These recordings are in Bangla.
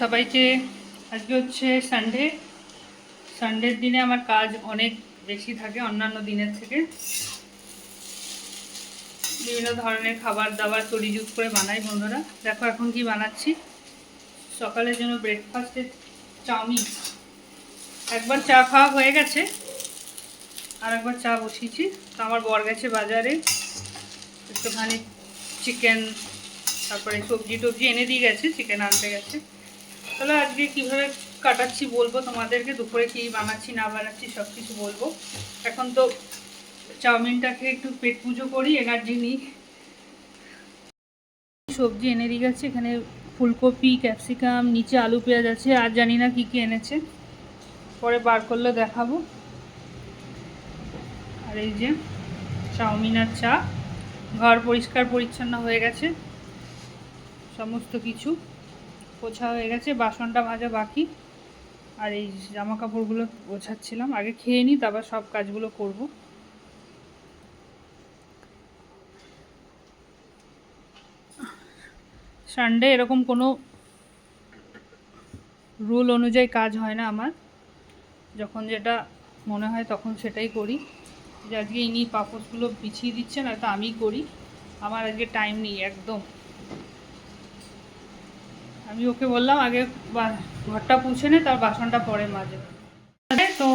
সবাইকে আজকে হচ্ছে সানডে সানডের দিনে আমার কাজ অনেক বেশি থাকে, অন্যান্য দিনের থেকে। বিভিন্ন ধরনের খাবার দাবার তরিজুত করে বানাই বন্ধুরা। দেখো এখন কি বানাচ্ছি। সকালের জন্য ব্রেকফাস্টের চাউমিন। একবার চা খাওয়া হয়ে গেছে, আর একবার চা বসিয়েছি। তো আমার বর গেছে বাজারে। একটুখানি চিকেন তারপরে সবজি টবজি এনে দিয়ে গেছে চিকেন আনতে গেছে। তাহলে আজকে কীভাবে কাটাচ্ছি বলব? তোমাদেরকে দুপুরে কী বানাচ্ছি, না বানাচ্ছি সব কিছু বলব। এখন তো চাউমিনটাকে একটু পেট পুজো করি এনার্জি নিই সবজি এনে দিয়ে গেছে, এখানে ফুলকপি, ক্যাপসিকাম, নিচে আলু পেঁয়াজ আছে, আর জানি না কী কী এনেছে। পরে বার করলে দেখাবো। আর এই যে চাউমিন আর চা, ঘর পরিষ্কার পরিচ্ছন্ন হয়ে গেছে। সমস্ত কিছু। পোছা হয়ে গেছে, বাসনটা মাজা বাকি। আর এই জামা কাপড়গুলো গোছাচ্ছিলাম আগে খেয়ে নিই তারপর সব কাজগুলো করব। সানডে এরকম কোনো রুল অনুযায়ী কাজ হয় না আমার। যখন যেটা মনে হয় তখন সেটাই করি। যে আজকে ইনি পাপড়গুলো বিছিয়ে দিচ্ছেন আর তা আমি করি। আমার আজকে টাইম নেই, একদম। আমি ওকে বললাম, আগে ঘরটা পুছে নে, তার বাসনটা পরে মাঝে তো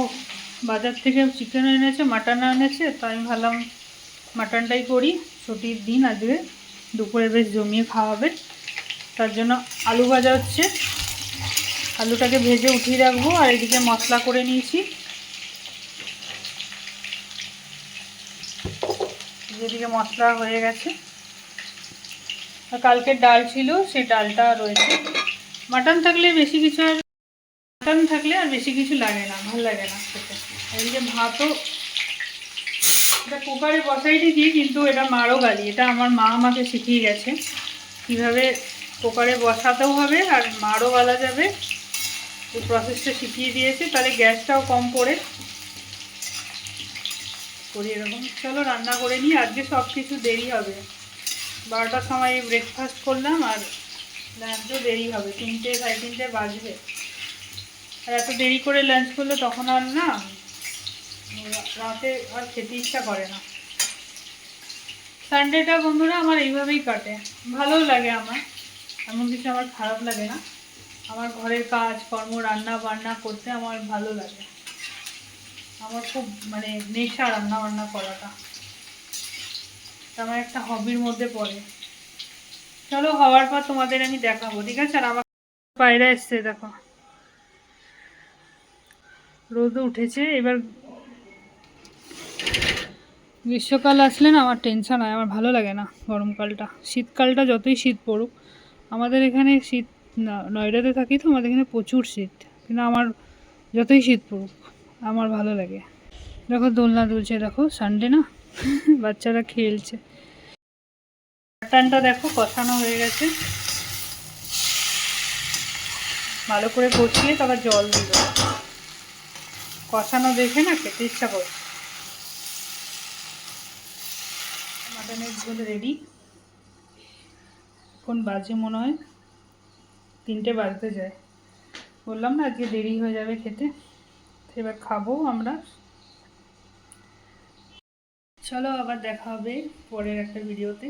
বাজার থেকে চিকেন এনেছে মাটন এনেছে, তো আমি ভাবলাম মাটনটাই করি। ছুটির দিন আজকে দুপুরে বেশ জমিয়ে খাওয়াবে। তার জন্য আলু ভাজা হচ্ছে। আলুটাকে ভেজে উঠিয়ে রাখব, আর এদিকে মশলা করে নিয়েছি। যেদিকে মশলা হয়ে গেছে। আর কালকের ডাল ছিল সেই ডালটা রয়েছে। মাটন থাকলে বেশি কিছু আর মাটন থাকলে আর বেশি কিছু লাগে না, ভালো লাগে না খেতে। এদিকে ভাতও, এটা কুকারে বসাই দিয়েছি কিন্তু এটা মারও গালি। এটা আমার মা আমাকে শিখিয়ে গেছে, কীভাবে কুকারে বসাতেও হবে আর মারও গালা যাবে। এই প্রসেসটা শিখিয়ে দিয়েছে, তাহলে গ্যাসটাও কম পড়ে। করি এরকম। চলো রান্না করে নিই, আজকে সব কিছু দেরি হবে। বারোটার সময় ব্রেকফাস্ট করলাম আর লাঞ্চও দেরি হবে, তিনটে সাড়ে তিনটে বাজবে। আর এত দেরি করে লাঞ্চ করলে তখন আর না, রাতে আর খেতে ইচ্ছা করে না। সানডেটা বন্ধুরা আমার এইভাবেই কাটে। ভালোও লাগে আমার, এমন কিছু আমার খারাপ লাগে না। আমার ঘরের কাজ, কর্ম, রান্না বান্না করতে আমার ভালো লাগে। আমার খুব মানে নেশা রান্না বান্না করাটা। আমার একটা হবির মধ্যে পড়ে। চলো, হওয়ার পর তোমাদের আমি দেখাবো, ঠিক আছে? আর আমার পায়রা এসছে, দেখো। রোদ উঠেছে, এবার গ্রীষ্মকাল আসলে না, আমার টেনশন হয়, আমার ভালো লাগে না গরমকালটা। শীতকালটা যতই শীত পড়ুক, আমাদের এখানে শীত নয়ডাতে থাকি তো, আমাদের এখানে প্রচুর শীত। কিন্তু আমার যতই শীত পড়ুক, আমার ভালো লাগে। দেখো, দোলনা দুলছে, দেখো সানডে না? বাচ্চারা খেলছে। মাটনটা দেখো, কষানো হয়ে গেছে। ভালো করে কষিয়ে তারপর জল দিল কষানো দেখে না খেতে ইচ্ছা করছে মাটনের ঝোল রেডি কোন বাজে মনে হয় তিনটে বাজতে যায়। বললাম না আজকে দেরি হয়ে যাবে খেতে। এবার খাব আমরা। চলো আবার দেখা হবে পরের একটা ভিডিওতে